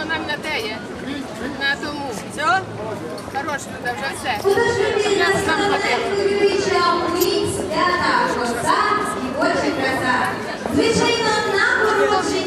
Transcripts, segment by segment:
Даємо нам на те є, на тому. Все? Хороше, туди вже все. Щоб нас нам хватило. Звичайно, на порожі.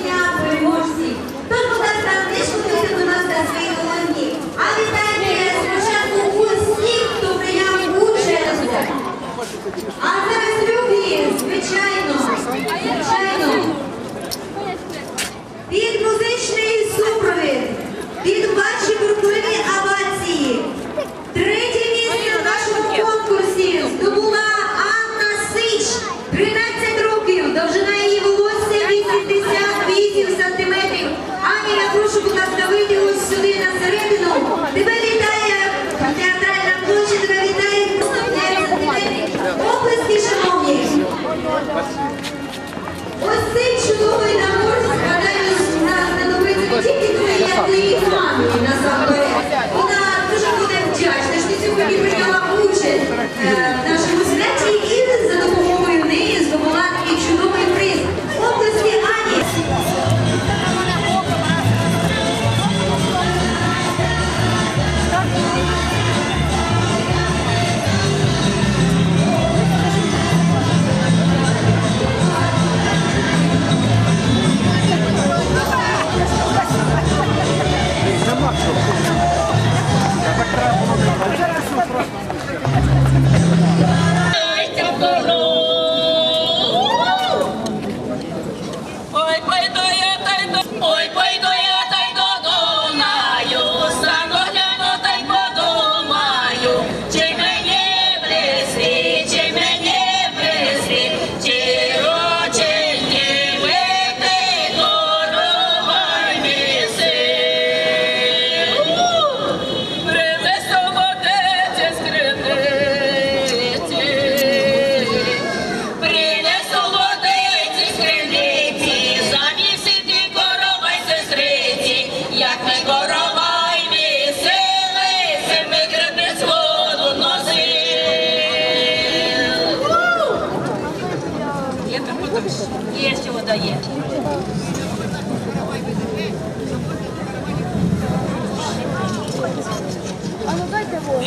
Ну дайте воду.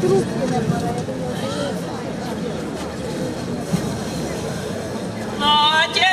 Трубки не бере, я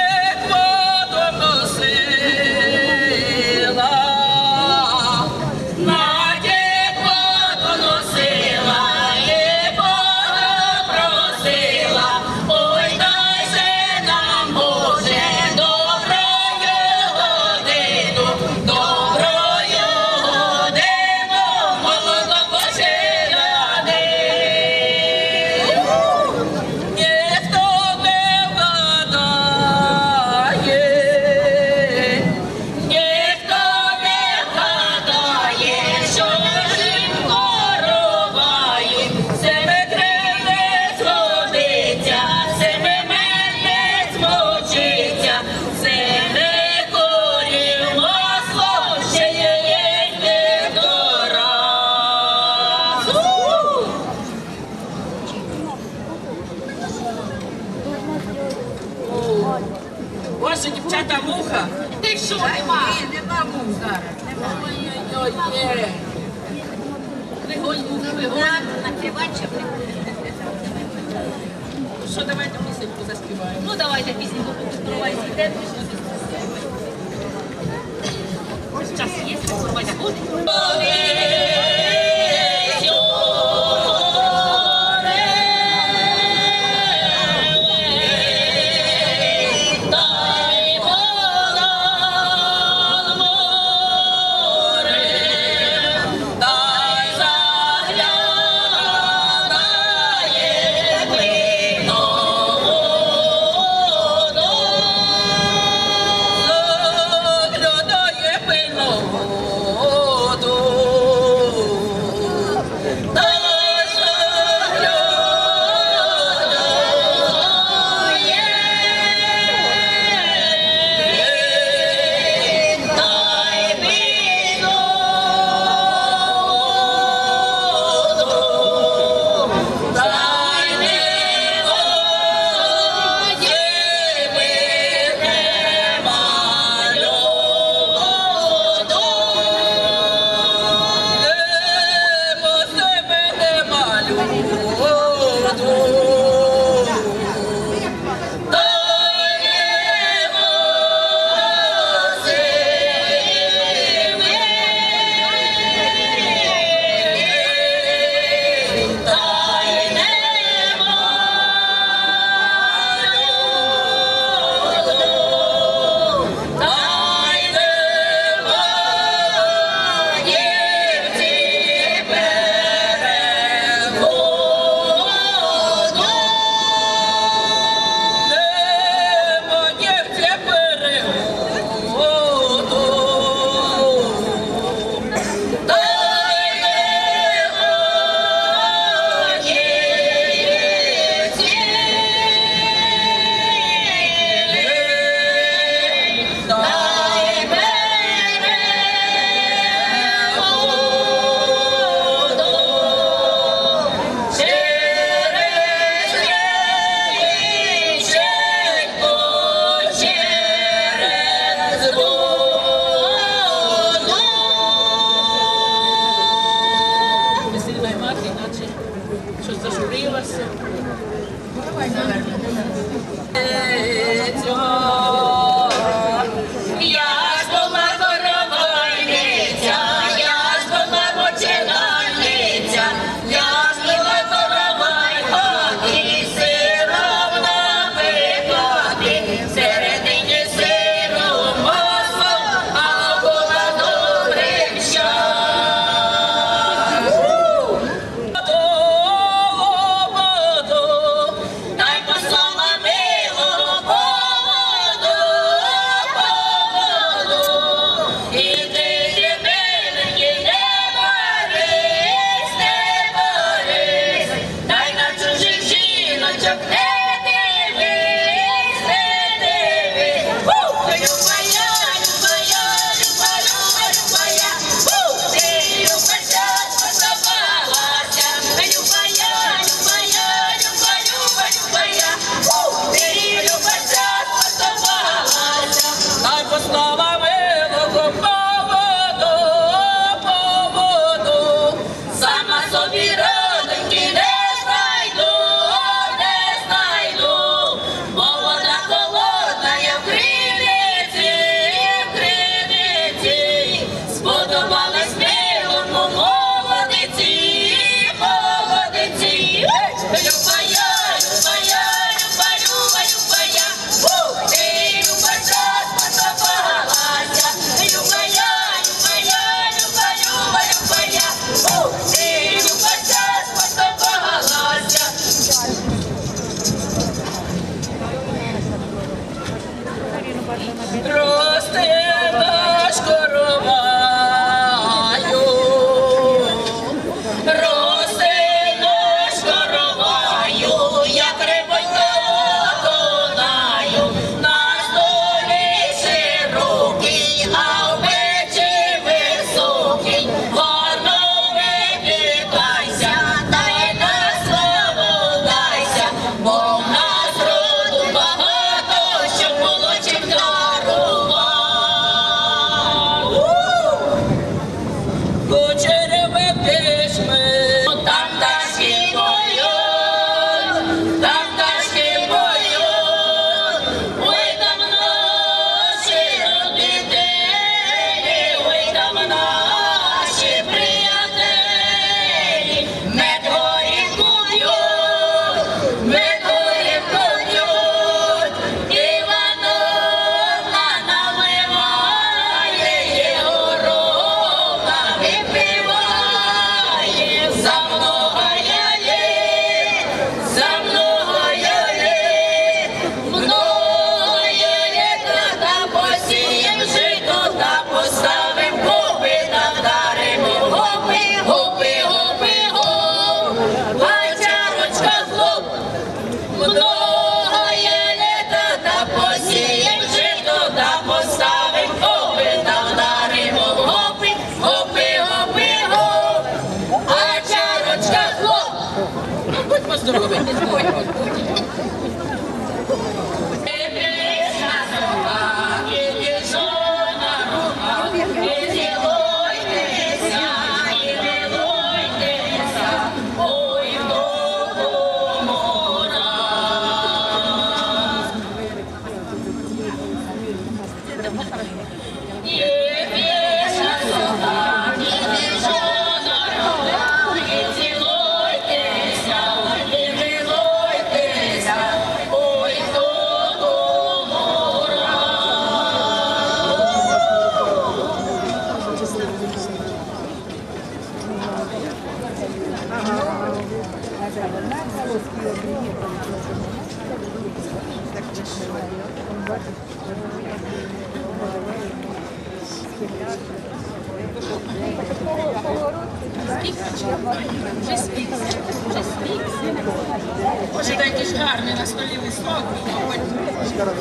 Боже, такі ж гарні на столі високі,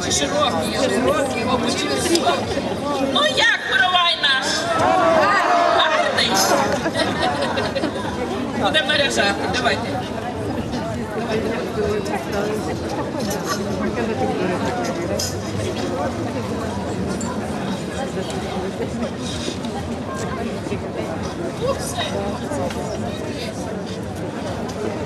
чи широкі, широкі, обучі високі. Ну як коровай наш? Гарний. Будемо наряжати, давайте. Давайте. Thank you.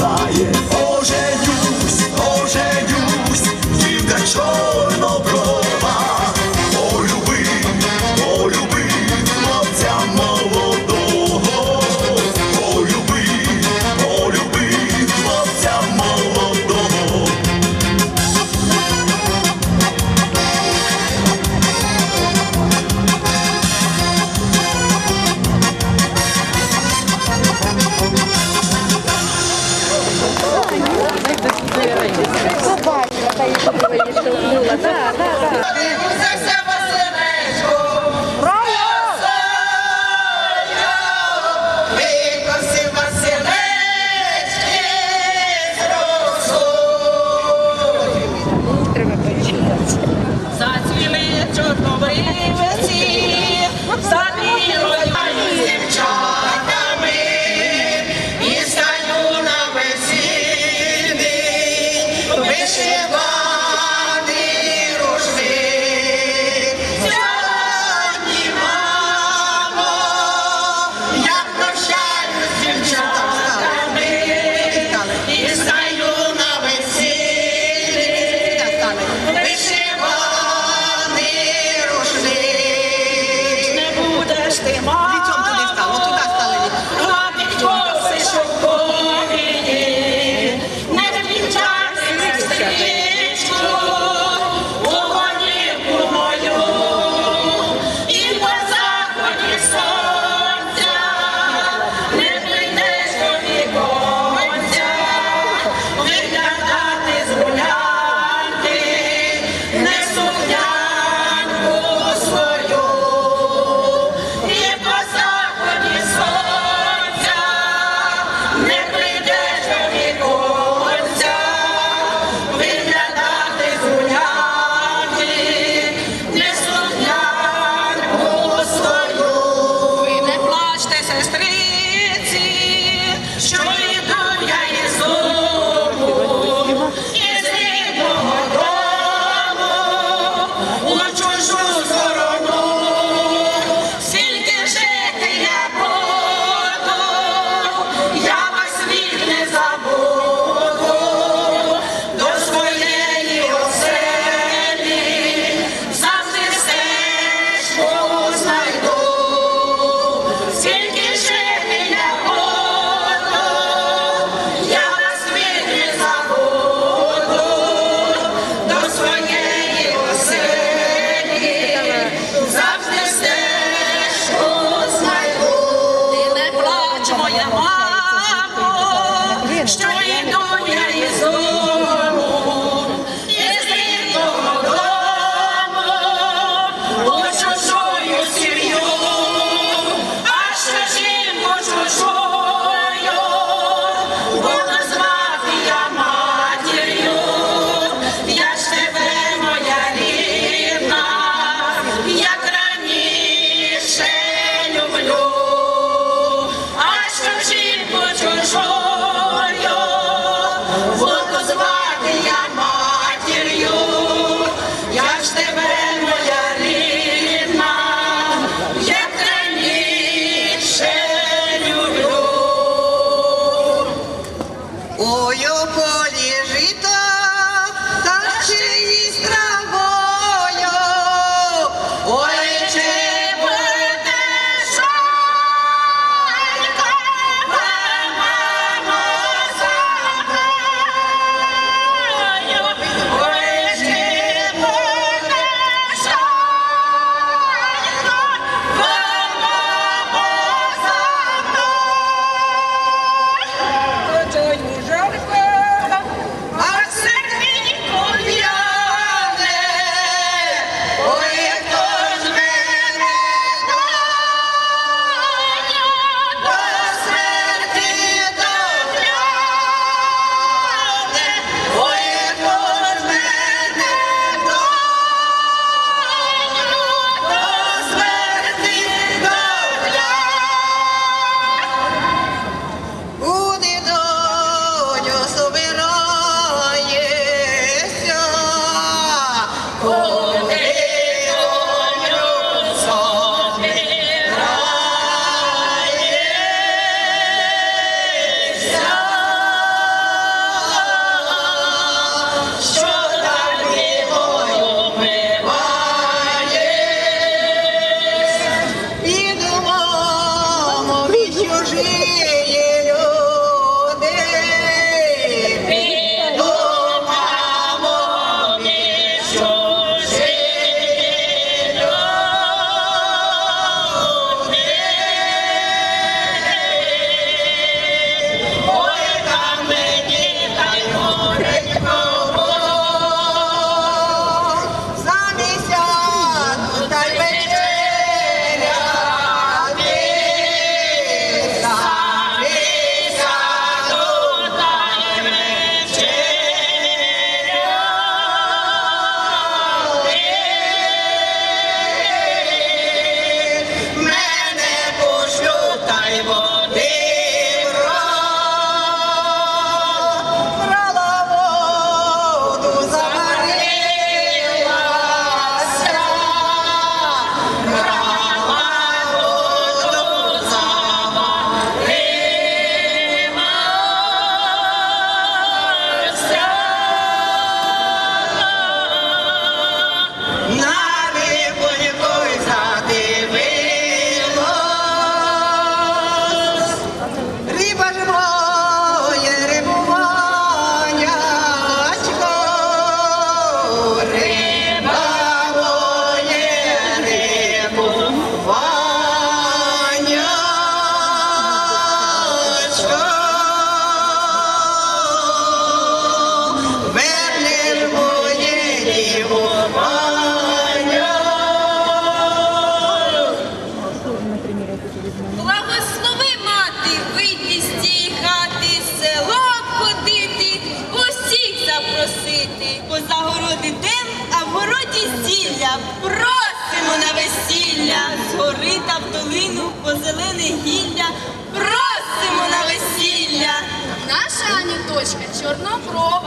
Тебе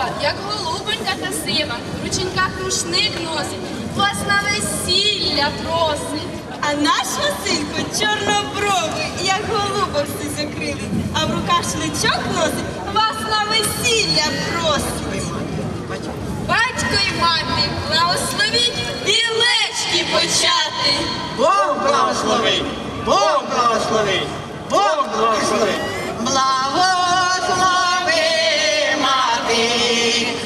голуба, як голубонька та сива, в рученьках рушник носить, вас на весілля просить. А наш Василько чорнобровий, як голуба всі закрили, а в руках шличок носить, вас на весілля просить. Батько і мати, благословіть білечки почати. Бог благословить, Бог благословить, Бог благословить. Благословить. Amen.